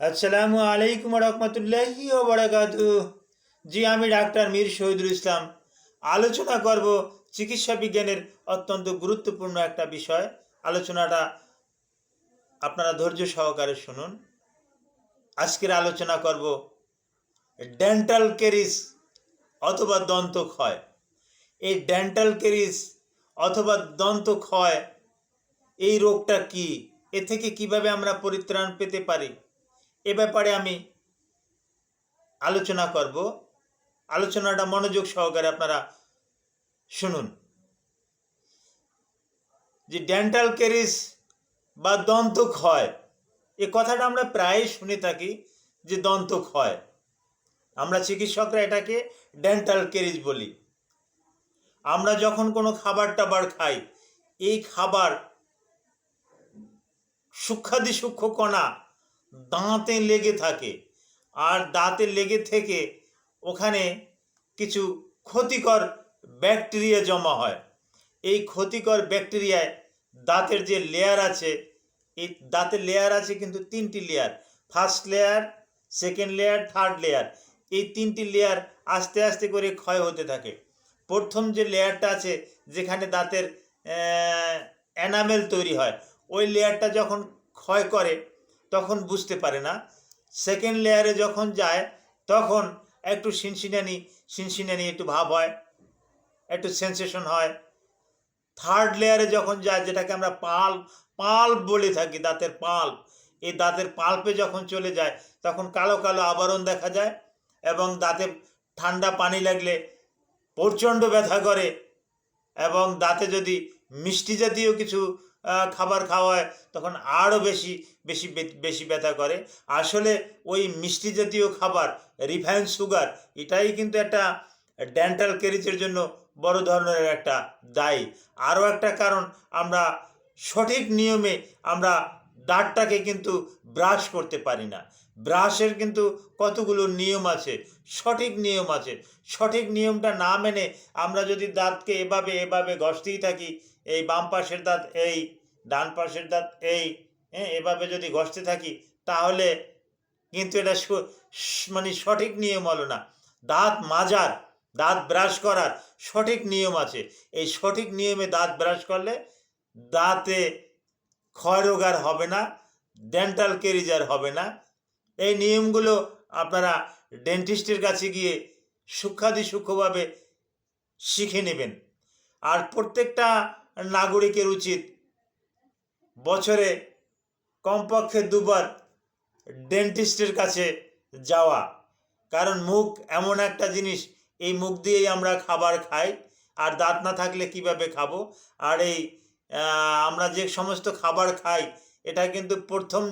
আসসালামু আলাইকুম রহমতুল্লাহি ও বারাকাতু জি আমি ডাক্তার মীর শহীদুল ইসলাম আলোচনা করব চিকিৎসা বিজ্ঞানের অত্যন্ত গুরুত্বপূর্ণ একটা বিষয় আলোচনাটা আপনারা ধৈর্য সহকারে শুনুন আজকের আলোচনা করব ডেন্টাল কেরিস অথবা দন্ত ক্ষয় এই ডেন্টাল কেরিস অথবা দন্ত ক্ষয় এই রোগটা কি এ থেকে কীভাবে আমরা পরিত্রাণ পেতে পারি এ ব্যাপারে আমি আলোচনা করব। আলোচনাটা মনোযোগ সহকারে আপনারা শুনুন। যে ডেন্টাল কেরিস বা দন্ত ক্ষয় এ কথাটা আমরা প্রায়ই শুনে থাকি যে দন্ত ক্ষয় আমরা চিকিৎসকরা এটাকে ডেন্টাল কেরিস বলি। আমরা যখন কোনো খাবার টাবার খাই, এই খাবার সূক্ষাদি সূক্ষ্ম কণা দাঁতে লেগে থাকে। আর দাঁতে লেগে থেকে ওখানে কিছু ক্ষতিকর ব্যাকটেরিয়া জমা হয়। এই ক্ষতিকর ব্যাকটেরিয়ায় দাঁতের যে লেয়ার আছে, এই দাঁতের লেয়ার আছে কিন্তু তিনটি layer first layer second layer third layer এই তিনটি লেয়ার আস্তে আস্তে করে ক্ষয় হতে থাকে। প্রথম যে লেয়ারটা আছে, যেখানে দাঁতের অ্যানামেল তৈরি হয়, ওই লেয়ারটা যখন ক্ষয় করে তখন বুঝতে পারে না। সেকেন্ড লেয়ারে যখন যায়, তখন একটু শিনশিনানি শিনশিনানি একটু ভাব হয়, একটু সেন্সেশন হয়। থার্ড লেয়ারে যখন যায়, যেটাকে আমরা পাল পাল্প বলে থাকি, দাঁতের পাল্প এই দাঁতের পাল্পে যখন চলে যায়, তখন কালো কালো আবরণ দেখা যায় এবং দাঁতে ঠান্ডা পানি লাগলে প্রচণ্ড ব্যথা করে এবং দাঁতে যদি মিষ্টি জাতীয় কিছু খাবার খাওয়ায় তখন আরও বেশি বেশি বেশি ব্যথা করে। আসলে ওই মিষ্টি জাতীয় খাবার রিফাইন সুগার এটাই কিন্তু একটা ডেন্টাল ক্যারিজের জন্য বড় ধরনের একটা দায়ী। আরও একটা কারণ, আমরা সঠিক নিয়মে আমরা দাঁতটাকে কিন্তু ব্রাশ করতে পারি না। ব্রাশের কিন্তু কতগুলো নিয়ম আছে? সঠিক নিয়ম আছে। সঠিক নিয়মটা না মেনে আমরা যদি দাঁতকে এভাবে এভাবে ঘষতেই থাকি এই বাম পাশের দাঁত এই, ডান পাশের দাঁত এই হ্যাঁ এভাবে যদি ঘষতে থাকি, তাহলে কিন্তু এটা মানে সঠিক নিয়ম হলো না। দাঁত মাজার, দাঁত ব্রাশ করার সঠিক নিয়ম আছে। এই সঠিক নিয়মে দাঁত ব্রাশ করলে দাঁতে ক্ষয় রোগ আর হবে না, ডেন্টাল কেরিজার হবে না। এই নিয়মগুলো আপনারা ডেন্টিস্টের কাছে গিয়ে সূক্ষাদি সূক্ষ্মভাবে শিখে নেবেন। আর প্রত্যেকটা নাগরিকের উচিত। বছরে কমপক্ষে দুবার ডেন্টিস্টের কাছে যাওয়া। কারণ মুখ এমন একটা জিনিস, এই মুখ দিয়েই আমরা খাবার খাই। আর দাঁত না থাকলে কীভাবে খাব? আর এই আমরা যে সমস্ত খাবার খাই এটা কিন্তু প্রথম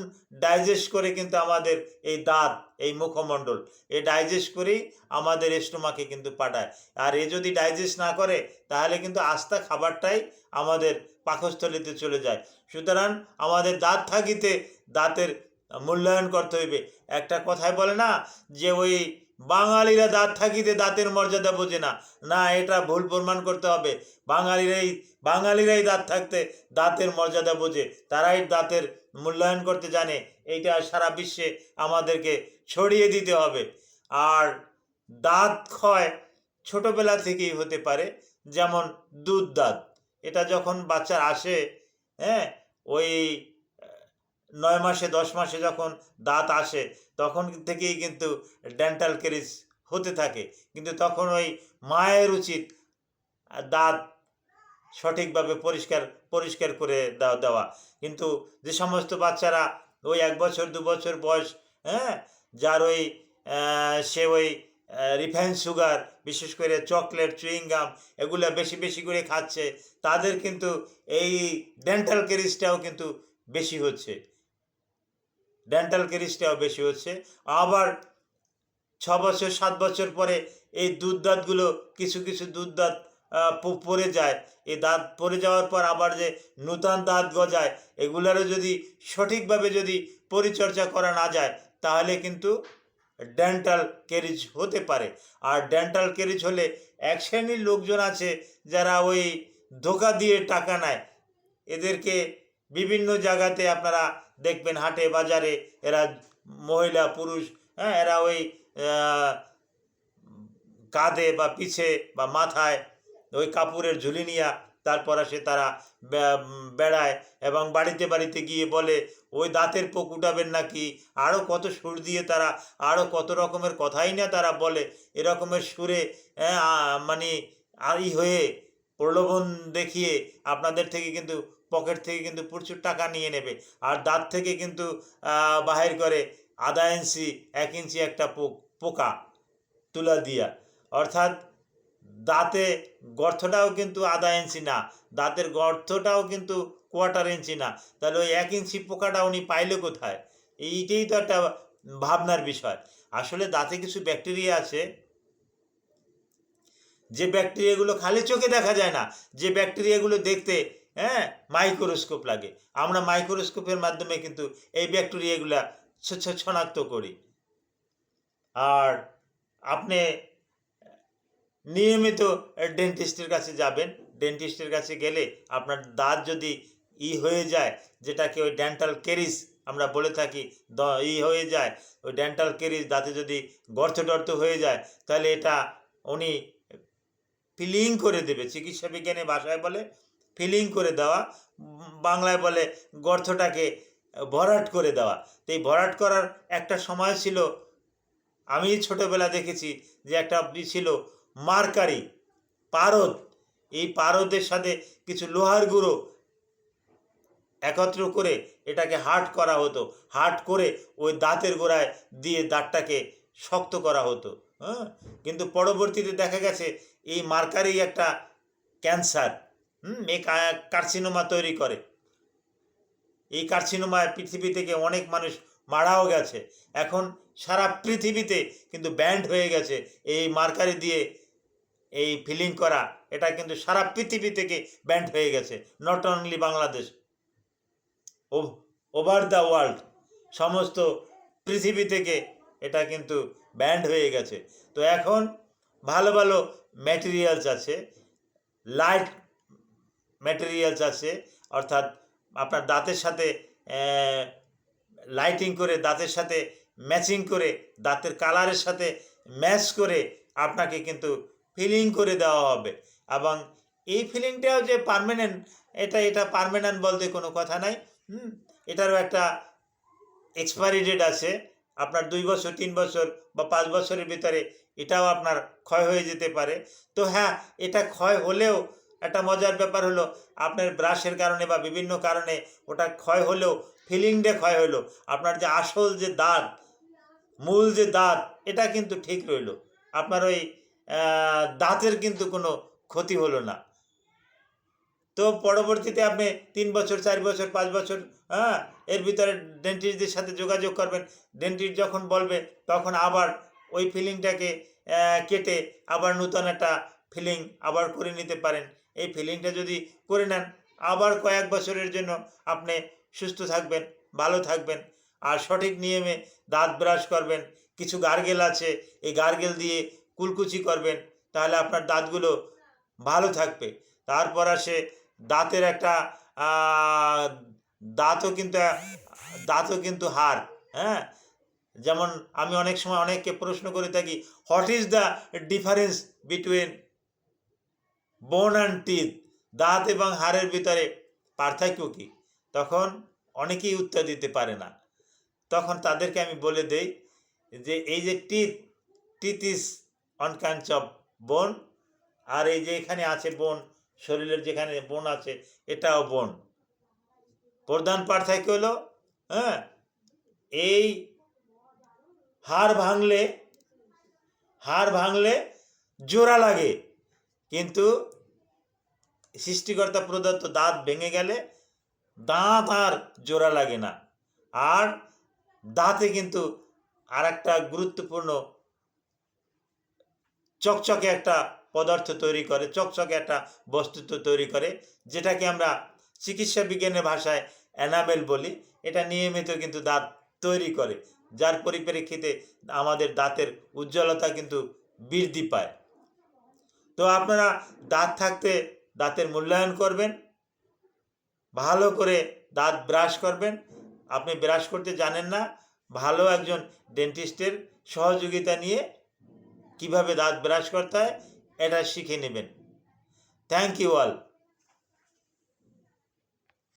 ডাইজেস্ট করে কিন্তু আমাদের এই দাঁত, এই মুখমণ্ডল এই ডাইজেস্ট করেই আমাদের স্টোমাকে কিন্তু পাঠায়। আর এ যদি ডাইজেস্ট না করে, তাহলে কিন্তু আস্তা খাবারটাই আমাদের পাকস্থলিতে চলে যায়। সুতরাং আমাদের দাঁত থাকিতে দাঁতের মূল্যায়ন করতে হইবে। একটা কথায় বলে না যে ওই বাঙালিরা দাঁত থাকিতে দাঁতের মর্যাদা বোঝে না। না, এটা ভুল প্রমাণ করতে হবে। বাঙালিরাই বাঙালিরাই দাঁত থাকতে দাঁতের মর্যাদা বোঝে। তারাই দাঁতের মূল্যায়ন করতে জানে। এইটা সারা বিশ্বে আমাদেরকে ছড়িয়ে দিতে হবে। আর দাঁত ক্ষয় ছোটোবেলা থেকেই হতে পারে, যেমন দুধ দাঁত। এটা যখন বাচ্চার আসে হ্যাঁ ওই নয় মাসে, দশ মাসে যখন দাঁত আসে, তখন থেকেই কিন্তু ডেন্টাল ক্যারিজ হতে থাকে। কিন্তু তখন ওই মায়ের উচিত দাঁত সঠিকভাবে পরিষ্কার পরিষ্কার করে দেওয়া। কিন্তু যে সমস্ত বাচ্চারা ওই এক বছর, দু বছর বয়স হ্যাঁ যার ওই সে ওই রিফাইন সুগার, বিশেষ করে চকলেট চুইংগাম এগুলো বেশি বেশি করে খাচ্ছে, তাদের কিন্তু এই ডেন্টাল ক্যারিজটাও কিন্তু বেশি হচ্ছে। ডেন্টাল ক্যারিজটাও বেশি হচ্ছে। আবার ছ বছর সাত বছর পরে এই দুধ দাঁতগুলো কিছু কিছু দুধ দাঁত আহ, প- পড়ে যায়। এই দাঁত পড়ে যাওয়ার পর আবার যে নূতন দাঁত গজায় এগুলোরও যদি সঠিকভাবে যদি পরিচর্যা করা না যায় তাহলে কিন্তু ডেন্টাল ক্যারিজ হতে পারে। আর ডেন্টাল ক্যারিজ হলে এক শ্রেণির লোকজন আছে যারা ওই ধোকা দিয়ে টাকা নেয়। এদেরকে বিভিন্ন জায়গাতে আপনারা দেখবেন হাটে বাজারে এরা মহিলা পুরুষ হ্যাঁ এরা ওই কাঁধে বা পিছে বা মাথায় ওই কাপড়ের ঝুলি নিয়া তারপর আসে তারা বেড়ায় এবং বাড়িতে বাড়িতে গিয়ে বলে ওই দাঁতের পোক উঠাবেন নাকি? আরও কত সুর দিয়ে তারা আরও কত রকমের কথাই না তারা বলে। এরকমের সুরে হ্যাঁ, মানে আই হয়ে প্রলোভন দেখিয়ে আপনাদের থেকে কিন্তু পকেট থেকে কিন্তু প্রচুর টাকা নিয়ে নেবে। আর দাঁত থেকে কিন্তু বাহির করে আধা ইঞ্চি, এক ইঞ্চি একটা পোক তুলা দিয়া। অর্থাৎ দাঁতে গর্তটাও কিন্তু আধা ইঞ্চি না, দাঁতের গর্তটাও কিন্তু কোয়ার্টার ইঞ্চি না। তাহলে ওই এক ইঞ্চি পোকাটা উনি পাইলে কোথায়? এইটাই তো একটা ভাবনার বিষয়। আসলে দাঁতে কিছু ব্যাকটেরিয়া আছে যে ব্যাকটেরিয়াগুলো খালি চোখে দেখা যায় না, যে ব্যাকটেরিয়াগুলো দেখতে হ্যাঁ মাইক্রোস্কোপ লাগে। আমরা মাইক্রোস্কোপের মাধ্যমে কিন্তু এই ব্যাকটেরিয়াগুলা শনাক্ত করি। আর আপনি নিয়মিত ডেন্টিস্টের কাছে যাবেন। ডেন্টিস্টের কাছে গেলে আপনার দাঁত যদি ই হয়ে যায়, যেটাকে ওই ডেন্টাল কেরিস আমরা বলে থাকি, দ, ই হয়ে যায়, ওই ডেন্টাল কেরিস দাঁতে যদি গর্ত টর্ত হয়ে যায়, তাহলে এটা উনি ফিলিং করে দেবে। চিকিৎসা বিজ্ঞানী ভাষায় বলে ফিলিং করে দেওয়া, বাংলায় বলে গর্তটাকে ভরাট করে দেওয়া। তো এই ভরাট করার একটা সময় ছিল, আমি ছোটোবেলা দেখেছি যে একটা ছিল মার্কারি, পারদ। এই পারদের সাথে কিছু লোহার গুঁড়ো একত্র করে এটাকে হাট করা হতো। হাট করে ওই দাঁতের গোড়ায় দিয়ে দাঁতটাকে শক্ত করা হতো। হ্যাঁ? কিন্তু পরবর্তীতে দেখা গেছে এই মার্কারি একটা ক্যান্সার, হুম? এই কার্সিনোমা তৈরি করে। এই কার্সিনোমায় পৃথিবী থেকে অনেক মানুষ মারাও গেছে। এখন সারা পৃথিবীতে কিন্তু ব্যান্ড হয়ে গেছে এই মার্কারি দিয়ে এই ফিলিং করা। এটা কিন্তু সারা পৃথিবী থেকে ব্যান্ড হয়ে গেছে not only Bangladesh. Over the world সমস্ত পৃথিবী থেকে এটা কিন্তু ব্যান্ড হয়ে গেছে। তো এখন ভালো ভালো ম্যাটেরিয়ালস আছে লাইট ম্যাটেরিয়ালস আছে, অর্থাৎ আপনার দাঁতের সাথে লাইটিং করে, দাঁতের সাথে ম্যাচিং করে, দাঁতের কালারের সাথে ম্যাচ করে আপনাকে কিন্তু ফিলিং করে দেওয়া হবে। এবং এই ফিলিংটাও যে পারমানেন্ট এটা এটা পারমানেন্ট বলতে কোনো কথা নাই। হুম, এটারও একটা এক্সপায়ারি ডেট আছে। আপনার দুই বছর, তিন বছর বা পাঁচ বছরের ভিতরে এটাও আপনার ক্ষয় হয়ে যেতে পারে। তো হ্যাঁ এটা ক্ষয় হলেও একটা মজার ব্যাপার হলো, আপনার ব্রাশের কারণে বা বিভিন্ন কারণে ওটা ক্ষয় হলেও, ফিলিংটা ক্ষয় হলো। আপনার যে আসল যে দাঁত, মূল যে দাঁত, এটা কিন্তু ঠিক রইল। আপনার ওই দাঁতের কিন্তু কোনো ক্ষতি হলো না। তো পরবর্তীতে আপনি তিন বছর, চার বছর, পাঁচ বছর হ্যাঁ এর ভিতরে ডেন্টিস্টদের সাথে যোগাযোগ করবেন। ডেন্টিস্ট যখন বলবে, তখন আবার ওই ফিলিংটাকে কেটে আবার নূতন একটা ফিলিং আবার করে নিতে পারেন। এই ফিলিংটা যদি করে নেন, আবার কয়েক বছরের জন্য আপনি সুস্থ থাকবেন, ভালো থাকবেন। আর সঠিক নিয়মে দাঁত ব্রাশ করবেন, কিছু গার্গেল আছে, এই গার্গেল দিয়ে কুলকুচি করবেন, তাহলে আপনার দাঁতগুলো ভালো থাকবে। তারপর আসে দাঁতের একটা দাঁতও কিন্তু দাঁতও কিন্তু হার হ্যাঁ? যেমন আমি অনেক সময় অনেককে প্রশ্ন করে থাকি what is the difference between bone and teeth দাঁত এবং হাড়ের ভিতরে পার্থক্য কী? তখন অনেকেই উত্তর দিতে পারে না। তখন তাদেরকে আমি বলে দেই যে, এই যে teeth teeth is on kinds of bone আর এই যে এখানে আছে বোন শরীরের যেখানে বোন আছে, এটাও বোন প্রধান পার্থক্য হলো হ্যাঁ? এই হাড় ভাঙলে হাড় ভাঙলে জোড়া লাগে, কিন্তু সৃষ্টিকর্তা প্রদত্ত দাঁত ভেঙে গেলে দাঁত আর জোড়া লাগে না। আর দাঁতে কিন্তু আর একটা গুরুত্বপূর্ণ চকচকে একটা পদার্থ তৈরি করে, চকচকে একটা বস্তুত্ব তৈরি করে, যেটাকে আমরা চিকিৎসা বিজ্ঞানের ভাষায় অ্যানামেল বলি। এটা নিয়মিত কিন্তু দাঁত তৈরি করে। যার পরিপ্রেক্ষিতে আমাদের দাঁতের উজ্জ্বলতা কিন্তু বৃদ্ধি পায়। তো আপনারা দাঁত থাকতে দাঁতের মূল্যায়ন করবেন, ভালো করে দাঁত ব্রাশ করবেন। আপনি ব্রাশ করতে জানেন না, ভালো একজন ডেন্টিস্টের সহযোগিতা নিয়ে কীভাবে দাঁত ব্রাশ করতে হয়, এটা শিখে নেবেন। Thank you all